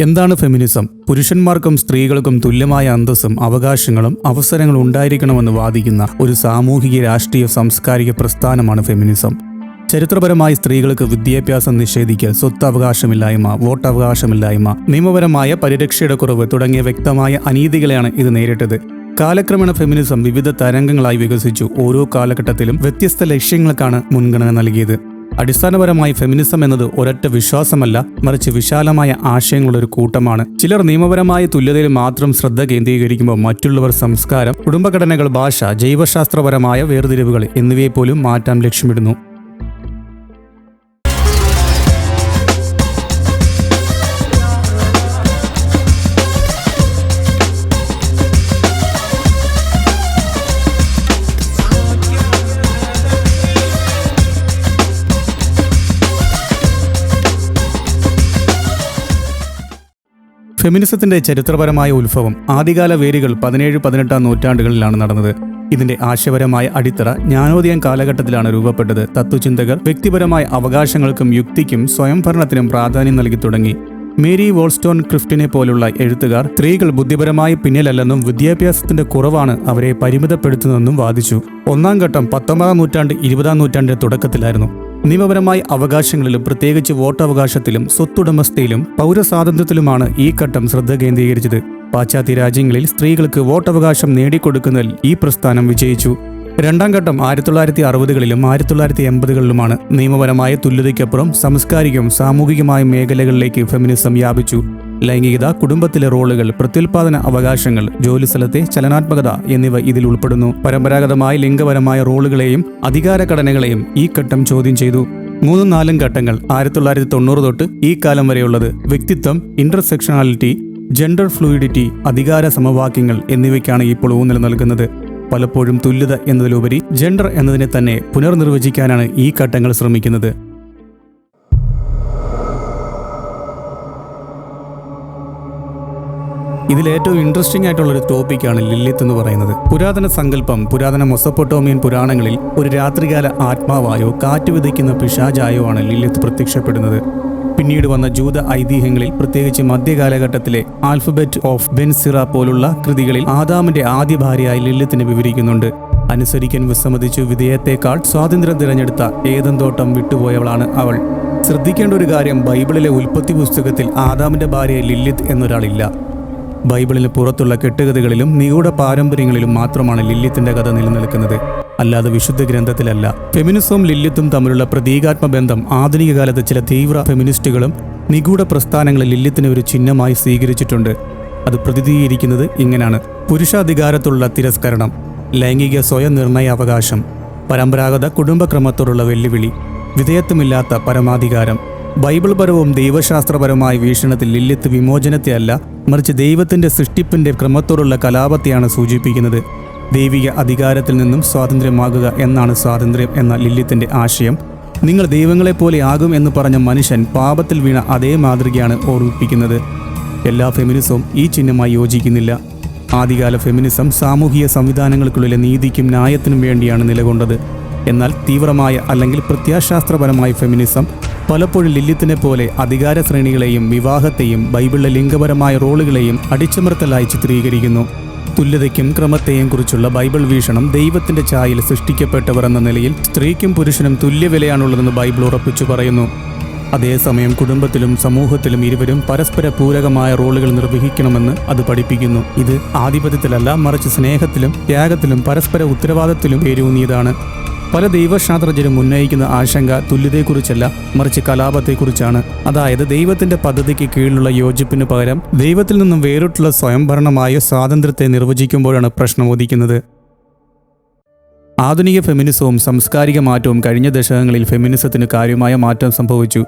എന്താണ് ഫെമിനിസം? പുരുഷന്മാർക്കും സ്ത്രീകൾക്കും തുല്യമായ അന്തസ്സും അവകാശങ്ങളും അവസരങ്ങളും ഉണ്ടായിരിക്കണമെന്ന് വാദിക്കുന്ന ഒരു സാമൂഹിക രാഷ്ട്രീയ സാംസ്കാരിക പ്രസ്ഥാനമാണ് ഫെമിനിസം. ചരിത്രപരമായി സ്ത്രീകൾക്ക് വിദ്യാഭ്യാസം നിഷേധിക്കൽ സ്വത്തവകാശമില്ലായ്മ വോട്ടവകാശമില്ലായ്മ നിയമപരമായ പരിരക്ഷയുടെ കുറവ് തുടങ്ങിയ വ്യക്തമായ അനീതികളെയാണ് ഇത് നേരിട്ടത്. കാലക്രമേണ ഫെമിനിസം വിവിധ തരംഗങ്ങളായി വികസിച്ചു. ഓരോ കാലഘട്ടത്തിലും വ്യത്യസ്ത ലക്ഷ്യങ്ങൾക്കാണ് മുൻഗണന നൽകിയത്. അടിസ്ഥാനപരമായി ഫെമിനിസം എന്നത് ഒരൊറ്റ വിശ്വാസമല്ല മറിച്ച് വിശാലമായ ആശയങ്ങളുടെ ഒരു കൂട്ടമാണ്. ചിലർ നിയമപരമായ തുല്യതയിൽ മാത്രം ശ്രദ്ധ കേന്ദ്രീകരിക്കുമ്പോൾ മറ്റുള്ളവർ സംസ്കാരം കുടുംബഘടനകൾ ഭാഷ ജൈവശാസ്ത്രപരമായ വേർതിരിവുകൾ എന്നിവയെ പോലും മാറ്റാൻ ലക്ഷ്യമിടുന്നു. ഫെമിനിസത്തിന്റെ ചരിത്രപരമായ ഉത്ഭവം ആദ്യകാല വേരുകൾ പതിനേഴ് പതിനെട്ടാം നൂറ്റാണ്ടുകളിലാണ് നടന്നത്. ഇതിന്റെ ആശയപരമായ അടിത്തറ ജ്ഞാനോദയം കാലഘട്ടത്തിലാണ് രൂപപ്പെട്ടത്. തത്വചിന്തകർ വ്യക്തിപരമായ അവകാശങ്ങൾക്കും യുക്തിക്കും സ്വയംഭരണത്തിനും പ്രാധാന്യം നൽകി തുടങ്ങി. മേരി വോൾസ്റ്റോൺ ക്രിഫ്റ്റിനെ പോലുള്ള എഴുത്തുകാർ സ്ത്രീകൾ ബുദ്ധിപരമായി പിന്നിലല്ലെന്നും വിദ്യാഭ്യാസത്തിന്റെ കുറവാണ് അവരെ പരിമിതപ്പെടുത്തുന്നതെന്നും വാദിച്ചു. ഒന്നാം ഘട്ടം പത്തൊമ്പതാം നൂറ്റാണ്ട് ഇരുപതാം നൂറ്റാണ്ടിന്റെ തുടക്കത്തിലായിരുന്നു. നിയമപരമായ അവകാശങ്ങളിലും പ്രത്യേകിച്ച് വോട്ടവകാശത്തിലും സ്വത്തുടമസ്ഥയിലും പൗരസ്വാതന്ത്ര്യത്തിലുമാണ് ഈ ഘട്ടം ശ്രദ്ധ കേന്ദ്രീകരിച്ചത്. പാശ്ചാത്യ രാജ്യങ്ങളിൽ സ്ത്രീകൾക്ക് വോട്ടവകാശം നേടിക്കൊടുക്കുന്നതിൽ ഈ പ്രസ്ഥാനം വിജയിച്ചു. രണ്ടാം ഘട്ടം ആയിരത്തി തൊള്ളായിരത്തി അറുപതുകളിലും ആയിരത്തി തൊള്ളായിരത്തി എൺപതുകളിലുമാണ് നിയമപരമായ തുല്യതയ്ക്കപ്പുറം സാംസ്കാരികവും സാമൂഹികമായ മേഖലകളിലേക്ക് ഫെമിനിസം വ്യാപിച്ചു. ലൈംഗികത കുടുംബത്തിലെ റോളുകൾ പ്രത്യുൽപാദന അവകാശങ്ങൾ ജോലിസ്ഥലത്തെ ചലനാത്മകത എന്നിവ ഇതിൽ ഉൾപ്പെടുന്നു. പരമ്പരാഗതമായ ലിംഗപരമായ റോളുകളെയും അധികാര ഘടനകളെയും ഈ ഘട്ടം ചോദ്യം ചെയ്തു. മൂന്നും നാലും ഘട്ടങ്ങൾ ആയിരത്തി തൊള്ളായിരത്തി തൊണ്ണൂറ് തൊട്ട് ഈ കാലം വരെയുള്ളത്. വ്യക്തിത്വം ഇന്റർസെക്ഷണാലിറ്റി ജെൻഡർ ഫ്ലൂയിഡിറ്റി അധികാര സമവാക്യങ്ങൾ എന്നിവയ്ക്കാണ് ഇപ്പോൾ ഊന്നൽ നൽകുന്നത്. പലപ്പോഴും തുല്യത എന്നതിലുപരി ജെൻഡർ എന്നതിനെ തന്നെ പുനർനിർവചിക്കാനാണ് ഈ ഘട്ടങ്ങൾ ശ്രമിക്കുന്നത്. ഇതിൽ ഏറ്റവും ഇൻട്രസ്റ്റിംഗ് ആയിട്ടുള്ള ഒരു ടോപ്പിക്കാണ് ലില്ലിത്ത് എന്ന് പറയുന്നത്. പുരാതന സങ്കല്പം പുരാതന മൊസപ്പൊട്ടോമിയൻ പുരാണങ്ങളിൽ ഒരു രാത്രികാല ആത്മാവായോ കാറ്റ് വിതയ്ക്കുന്ന പിശാചായോ ആണ് ലില്ലിത്ത് പ്രത്യക്ഷപ്പെടുന്നത്. പിന്നീട് വന്ന ജൂത ഐതിഹ്യങ്ങളിൽ പ്രത്യേകിച്ച് മധ്യകാലഘട്ടത്തിലെ ആൽഫബറ്റ് ഓഫ് ബെൻസിറ പോലുള്ള കൃതികളിൽ ആദാമിന്റെ ആദ്യ ഭാര്യയായി ലില്ലിത്തിനെ വിവരിക്കുന്നുണ്ട്. അനുസരിക്കാൻ വിസമ്മതിച്ചു വിധേയത്തെക്കാൾ സ്വാതന്ത്ര്യം തിരഞ്ഞെടുത്ത ഏതം തോട്ടം വിട്ടുപോയവളാണ് അവൾ. ശ്രദ്ധിക്കേണ്ട ഒരു കാര്യം ബൈബിളിലെ ഉൽപ്പത്തി പുസ്തകത്തിൽ ആദാമിന്റെ ഭാര്യ ലില്ലിത്ത് എന്നൊരാളില്ല. ബൈബിളിന് പുറത്തുള്ള കെട്ടുകഥകളിലും നിഗൂഢ പാരമ്പര്യങ്ങളിലും മാത്രമാണ് ലില്ലിത്തിന്റെ കഥ നിലനിൽക്കുന്നത്. അല്ലാതെ വിശുദ്ധ ഗ്രന്ഥത്തിലല്ല. ഫെമിനിസവും ലില്ലിത്തും തമ്മിലുള്ള പ്രതീകാത്മ ബന്ധം ആധുനിക കാലത്ത് ചില തീവ്ര ഫെമിനിസ്റ്റുകളും നിഗൂഢ പ്രസ്ഥാനങ്ങളെ ലില്ലിത്തിനെ ഒരു ചിഹ്നമായി സ്വീകരിച്ചിട്ടുണ്ട്. അത് പ്രതിനിധീകരിക്കുന്നത് ഇങ്ങനെയാണ്. പുരുഷാധികാരത്തുള്ള തിരസ്കരണം ലൈംഗിക സ്വയം നിർണയ അവകാശം പരമ്പരാഗത കുടുംബക്രമത്തോടുള്ള വെല്ലുവിളി വിധേയത്വമില്ലാത്ത പരമാധികാരം ബൈബിൾ പരവും ദൈവശാസ്ത്രപരമായ വീക്ഷണത്തിൽ ലില്ലിത്ത് വിമോചനത്തെയല്ല മറിച്ച് ദൈവത്തിന്റെ സൃഷ്ടിപ്പിന്റെ ക്രമത്തോടുള്ള കലാപത്തെയാണ് സൂചിപ്പിക്കുന്നത്. ദൈവിക അധികാരത്തിൽ നിന്നും സ്വാതന്ത്ര്യമാകുക എന്നാണ് സ്വാതന്ത്ര്യം എന്ന ലില്ലിത്തിന്റെ ആശയം. നിങ്ങൾ ദൈവങ്ങളെപ്പോലെ ആകും എന്ന് പറഞ്ഞ മനുഷ്യൻ പാപത്തിൽ വീണ അതേ മാതൃകയാണ് ഓർമ്മിപ്പിക്കുന്നത്. എല്ലാ ഫെമിനിസവും ഈ ചിഹ്നമായി യോജിക്കുന്നില്ല. ആദ്യകാല ഫെമിനിസം സാമൂഹിക സംവിധാനങ്ങൾക്കുള്ളിലെ നീതിക്കും ന്യായത്തിനും വേണ്ടിയാണ് നിലകൊണ്ടത്. എന്നാൽ തീവ്രമായ അല്ലെങ്കിൽ പ്രത്യാശാസ്ത്രപരമായ ഫെമിനിസം പലപ്പോഴും ലില്ലിത്തിനെ പോലെ അധികാര ശ്രേണികളെയും വിവാഹത്തെയും ബൈബിളിലെ ലിംഗപരമായ റോളുകളെയും അടിച്ചമർത്തലായി ചിത്രീകരിക്കുന്നു. തുല്യതയ്ക്കും ക്രമത്തെയും കുറിച്ചുള്ള ബൈബിൾ വീക്ഷണം ദൈവത്തിന്റെ ചായയിൽ സൃഷ്ടിക്കപ്പെട്ടവർ എന്ന നിലയിൽ സ്ത്രീക്കും പുരുഷനും തുല്യവിലയാണുള്ളതെന്ന് ബൈബിൾ ഉറപ്പിച്ചു പറയുന്നു. അതേസമയം കുടുംബത്തിലും സമൂഹത്തിലും ഇരുവരും പരസ്പര പൂരകമായ റോളുകൾ നിർവഹിക്കണമെന്ന് അത് പഠിപ്പിക്കുന്നു. ഇത് ആധിപത്യത്തിലല്ല മറിച്ച് സ്നേഹത്തിലും ത്യാഗത്തിലും പരസ്പര ഉത്തരവാദിത്തത്തിലും പേരൂന്നിയതാണ് പല ദൈവശാസ്ത്രജ്ഞരും ഉന്നയിക്കുന്ന ആശങ്ക തുല്യതയെക്കുറിച്ചല്ല മറിച്ച് കലാപത്തെക്കുറിച്ചാണ്. അതായത് ദൈവത്തിന്റെ പദ്ധതിക്ക് കീഴിലുള്ള യോജിപ്പിന് പകരം ദൈവത്തിൽ നിന്നും വേറിട്ടുള്ള സ്വയംഭരണമായ സ്വാതന്ത്ര്യത്തെ നിർവചിക്കുമ്പോഴാണ് പ്രശ്നം ഉദിക്കുന്നത്. ആധുനിക ഫെമിനിസവും സാംസ്കാരിക മാറ്റവും കഴിഞ്ഞ ദശകങ്ങളിൽ ഫെമിനിസത്തിന് കാര്യമായ മാറ്റം സംഭവിച്ചു.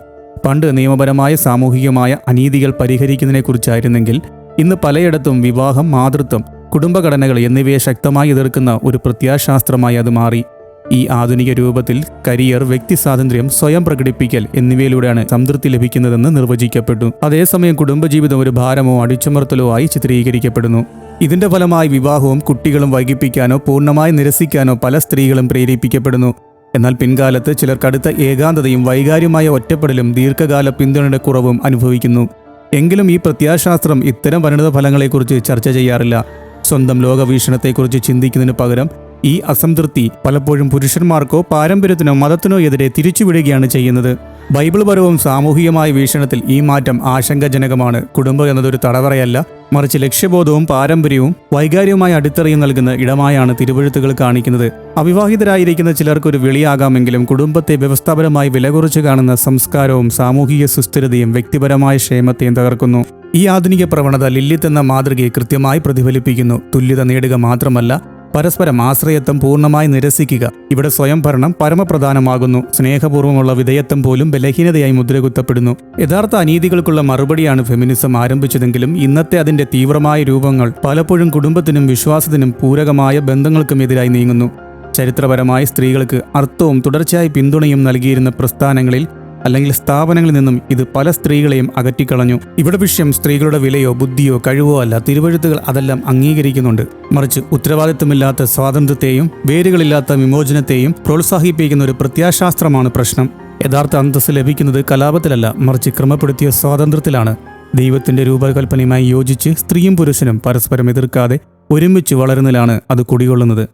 പണ്ട് നിയമപരമായ സാമൂഹികമായ അനീതികൾ പരിഹരിക്കുന്നതിനെക്കുറിച്ചായിരുന്നെങ്കിൽ ഇന്ന് പലയിടത്തും വിവാഹം മാതൃത്വം കുടുംബഘടനകൾ എന്നിവയെ ശക്തമായി എതിർക്കുന്ന ഒരു പ്രത്യാശാസ്ത്രമായി അത് മാറി. ഈ ആധുനിക രൂപത്തിൽ കരിയർ വ്യക്തി സ്വാതന്ത്ര്യം സ്വയം പ്രകടിപ്പിക്കൽ എന്നിവയിലൂടെയാണ് സംതൃപ്തി ലഭിക്കുന്നതെന്ന് നിർവചിക്കപ്പെട്ടു. അതേസമയം കുടുംബജീവിതം ഒരു ഭാരമോ അടിച്ചമർത്തലോ ആയി ചിത്രീകരിക്കപ്പെടുന്നു. ഇതിന്റെ ഫലമായി വിവാഹവും കുട്ടികളും വൈകിപ്പിക്കാനോ പൂർണമായി നിരസിക്കാനോ പല സ്ത്രീകളും പ്രേരിപ്പിക്കപ്പെടുന്നു. എന്നാൽ പിൻകാലത്ത് ചിലർ കടുത്ത ഏകാന്തതയും വൈകാര്യമായ ഒറ്റപ്പെടലും ദീർഘകാല പിന്തുണയുടെ കുറവും അനുഭവിക്കുന്നു. എങ്കിലും ഈ പ്രത്യാശാസ്ത്രം ഇത്തരം പരിണിത ഫലങ്ങളെക്കുറിച്ച് ചർച്ച ചെയ്യാറില്ല. സ്വന്തം ലോകവീക്ഷണത്തെക്കുറിച്ച് ചിന്തിക്കുന്നതിന് പകരം ഈ അസംതൃപ്തി പലപ്പോഴും പുരുഷന്മാർക്കോ പാരമ്പര്യത്തിനോ മതത്തിനോ എതിരെ തിരിച്ചുവിടുകയാണ് ചെയ്യുന്നത്. ബൈബിൾ പരവും സാമൂഹികമായ വീക്ഷണത്തിൽ ഈ മാറ്റം ആശങ്കജനകമാണ്. കുടുംബം എന്നതൊരു തടവറയല്ല മറിച്ച് ലക്ഷ്യബോധവും പാരമ്പര്യവും വൈകാരികമായ അടിത്തറയും നൽകുന്ന ഇടമായാണ് തിരുവഴുത്തുകൾ കാണിക്കുന്നത്. അവിവാഹിതരായിരിക്കുന്ന ചിലർക്കൊരു വിളിയാകാമെങ്കിലും കുടുംബത്തെ വ്യവസ്ഥാപരമായി വില കുറച്ച് കാണുന്ന സംസ്കാരവും സാമൂഹിക സുസ്ഥിരതയും വ്യക്തിപരമായ ക്ഷേമത്തെയും തകർക്കുന്നു. ഈ ആധുനിക പ്രവണത ലില്ലിത്ത് എന്ന മാതൃകയെ കൃത്യമായി പ്രതിഫലിപ്പിക്കുന്നു. തുല്യത നേടുക മാത്രമല്ല പരസ്പരം ആശ്രയത്വം പൂർണമായി നിരസിക്കുക. ഇവിടെ സ്വയം ഭരണം പരമപ്രധാനമാകുന്നു. സ്നേഹപൂർവമുള്ള വിധേയത്വം പോലും ബലഹീനതയായി മുദ്രകുത്തപ്പെടുന്നു. യഥാർത്ഥ അനീതികൾക്കുള്ള മറുപടിയാണ് ഫെമിനിസം ആരംഭിച്ചതെങ്കിലും ഇന്നത്തെ അതിന്റെ തീവ്രമായ രൂപങ്ങൾ പലപ്പോഴും കുടുംബത്തിനും വിശ്വാസത്തിനും പൂരകമായ ബന്ധങ്ങൾക്കും എതിരായി നീങ്ങുന്നു. ചരിത്രപരമായി സ്ത്രീകൾക്ക് അർത്ഥവും തുടർച്ചയായി പിന്തുണയും നൽകിയിരുന്ന പ്രസ്ഥാനങ്ങളിൽ അല്ലെങ്കിൽ സ്ഥാപനങ്ങളിൽ നിന്നും ഇത് പല സ്ത്രീകളെയും അകറ്റിക്കളഞ്ഞു. ഇവിടെ വിഷയം സ്ത്രീകളുടെ വിലയോ ബുദ്ധിയോ കഴിവോ അല്ല തിരുവഴുത്തുകൾ അതെല്ലാം അംഗീകരിക്കുന്നുണ്ട്. മറിച്ച് ഉത്തരവാദിത്വമില്ലാത്ത സ്വാതന്ത്ര്യത്തെയും വേരുകളില്ലാത്ത വിമോചനത്തെയും പ്രോത്സാഹിപ്പിക്കുന്ന ഒരു പ്രത്യാശാസ്ത്രമാണ് പ്രശ്നം. യഥാർത്ഥ അന്തസ്സ് ലഭിക്കുന്നത് കലാപത്തിലല്ല മറിച്ച് ക്രമപ്പെടുത്തിയ സ്വാതന്ത്ര്യത്തിലാണ്. ദൈവത്തിന്റെ രൂപകൽപ്പനയുമായി യോജിച്ച് സ്ത്രീയും പുരുഷനും പരസ്പരം എതിർക്കാതെ ഒരുമിച്ച് വളരുന്നതിലാണ് അത് കുടികൊള്ളുന്നത്.